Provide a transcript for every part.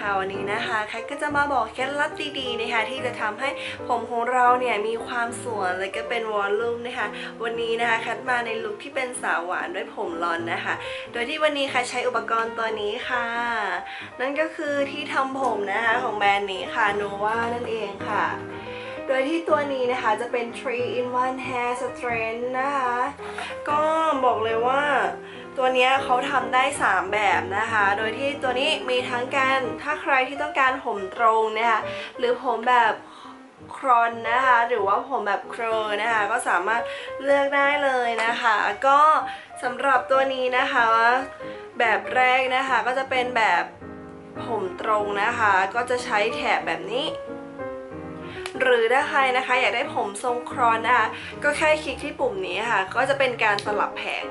ค่ะวันนี้นะคะแคทก็จะมาบอกเคล็ดลับดีๆนะคะที่จะทำให้ผมของเราเนี่ยมีความสวยและก็เป็นวอลลุ่มนะคะวันนี้นะคะแคทมาในลุคที่เป็นสาวหวานด้วยผมลอนนะคะ โดยที่วันนี้ค่ะใช้อุปกรณ์ตัวนี้ค่ะ นั่นก็คือที่ทำผมนะคะของแบรนด์นี้ค่ะ Nova นั่นเองค่ะ โดยที่ตัวนี้นะคะจะเป็น 3 in 1 hair strength นะคะก็บอกเลยว่า ตัวนี้เขาทำได้ 3 แบบนะคะ โดยที่ตัวนี้มีทั้งการถ้าใครที่ต้องการผมตรงนะคะหรือผมแบบครอนนะคะหรือว่าผมแบบเครอนะคะก็สามารถเลือกได้เลยนะคะ ก็สำหรับตัวนี้นะคะ แบบแรกนะคะก็จะเป็นแบบผมตรงนะคะ ก็จะใช้แถบแบบนี้ หรือถ้าใครนะคะอยากได้ผมทรงครอนนะคะก็แค่คลิกที่ปุ่มนี้ค่ะ ก็จะเป็นการสลับแผง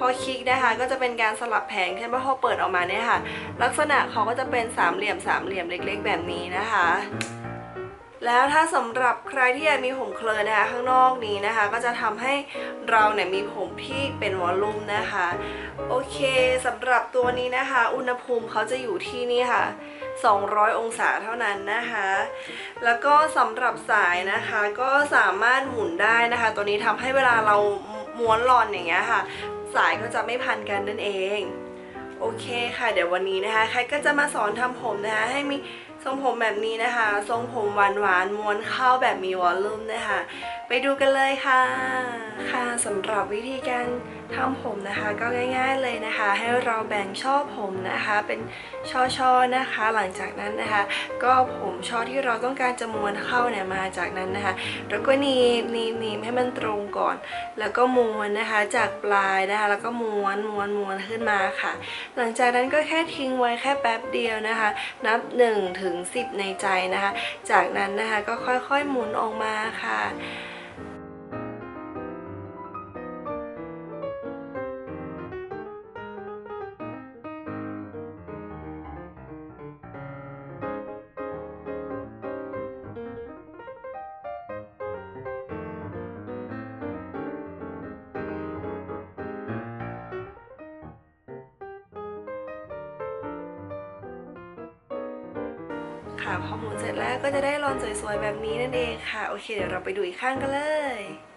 พอคลิกนะคะก็จะเป็นการสลับแผงใช่ไหมพอเปิดออกมาเนี่ยค่ะ ลักษณะเขาก็จะเป็นสามเหลี่ยมสามเหลี่ยมเล็ก ๆ แบบนี้นะคะแล้วถ้าสำหรับใครที่อยากมีผมเคลินนะคะข้างนอกนี้นะคะ ก็จะทำให้เราเนี่ยมีผมที่เป็นวอลลุ่มนะคะ โอเคสำหรับตัวนี้นะคะ อุณหภูมิเขาจะอยู่ที่นี่ค่ะ 200 องศาเท่านั้นนะคะ แล้วก็สำหรับสายนะคะก็สามารถหมุนได้นะคะ ตัวนี้ทำให้เวลาเราม้วนรอนอย่างเงี้ยค่ะ สายก็จะไม่พันกันนั่นเอง โอเคค่ะ เดี๋ยววันนี้นะคะ ใครก็จะมาสอนทำผมนะคะ ให้มีทรงผมแบบนี้นะคะ ทรงผมหวานหวานม้วนเข้าแบบมีวอลลุ่มนะคะ ไปดูกันเลยค่ะ ค่ะสำหรับวิธีการ ทำผมนะคะก็ง่ายๆเลยนะคะ ให้เราแบ่งช่อผมนะคะเป็นช่อๆนะคะ หลังจากนั้นนะคะ ก็ผมช่อที่เราต้องการจะม้วนเข้าเนี่ยมาจากนั้นนะคะ แล้วก็นีบนีบนีบให้มันตรงก่อน แล้วก็ม้วนนะคะจากปลายนะคะ แล้วก็ม้วนม้วนม้วนขึ้นมาค่ะ หลังจากนั้นก็แค่ทิ้งไว้แค่แป๊บเดียวนะคะ นับ1ถึง10 ในใจนะคะ จากนั้นนะคะก็ค่อยๆหมุนออกมาค่ะ ค่ะพอหมุนเสร็จแล้วก็จะได้รอนสวยๆแบบนี้นั่นเองค่ะ โอเค เดี๋ยวเราไปดูอีกข้างกันเลย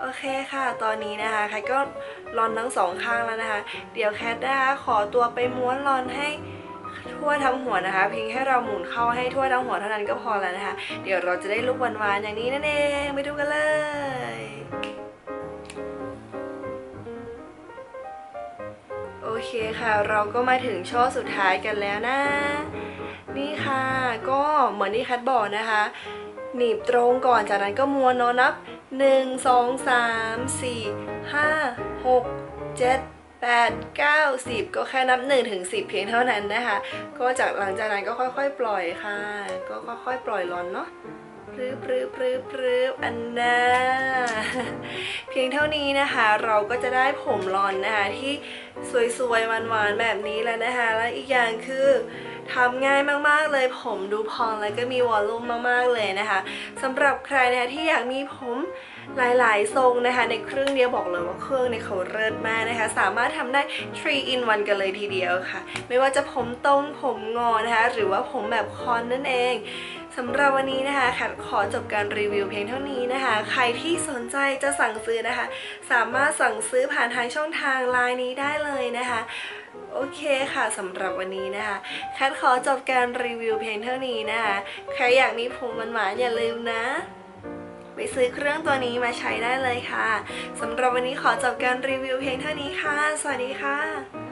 โอเคค่ะ ตอนนี้นะคะแคทก็รอนทั้งสองข้างแล้วนะคะ เดี๋ยวแคทนะคะขอตัวไปม้วนรอนให้ทั่วทั้งหัวนะคะ เพียงแค่เราหมุนเข้าให้ทั่วทั้งหัวเท่านั้นก็พอแล้วนะคะ เดี๋ยวเราจะได้ลุกหวานๆอย่างนี้นั่นเองไปดูกันเลยโอเคค่ะ เราก็มาถึงช่อสุดท้ายกันแล้วนะ นี่ค่ะ ก็เหมือนที่แคทบอกนะคะ หนีบตรงก่อนจากนั้นก็ม้วนเนาะนับ 1 2 3 4 5 6 7 8 9 10ก็แค่นับ1ถึง10เพียงเท่านั้นนะคะ ก็จากหลังจากนั้นก็ค่อยๆ ปล่อยค่ะ ก็ค่อยๆ ปล่อยร้อนเนาะปรื้อปรื้อปรื้อปรื้ออันน่าเพียงเท่านี้นะคะ เราก็จะได้ผมรอนนะคะที่สวยๆหวานๆแบบนี้แล้วนะคะ และอีกอย่างคือ ทำง่ายมากๆเลย ผมดูพองแล้วก็มีวอลลุ่มมากๆเลยนะคะสำหรับใครนะที่อยากมีผมหลายๆ ทรงนะคะ ในเครื่องเดียวบอกเลยว่าเครื่องในยเขาเลิศมากนะคะ สามารถทำได้ 3 in 1 กันเลยทีเดียวค่ะ ไม่ว่าจะผมตรงผมงอนะคะ หรือว่าผมแบบคอนนั่นเองสำหรับวันนี้นะคะแค่ะขอจบการรีวิวเพียงเท่านี้นะคะ ใครที่สนใจจะสั่งซื้อนะคะ สามารถสั่งซื้อผ่านทางช่องทางไลน์นี้ได้เลยนะคะ โอเคค่ะสำหรับวันนี้นะคะแคทขอจบการรีวิวเพียงเท่านี้นะคะ ใครอยากมีผมหวานๆอย่าลืมนะไปซื้อเครื่องตัวนี้มาใช้ได้เลยค่ะสำหรับวันนี้ขอจบการรีวิวเพียงเท่านี้ค่ะ สวัสดีค่ะ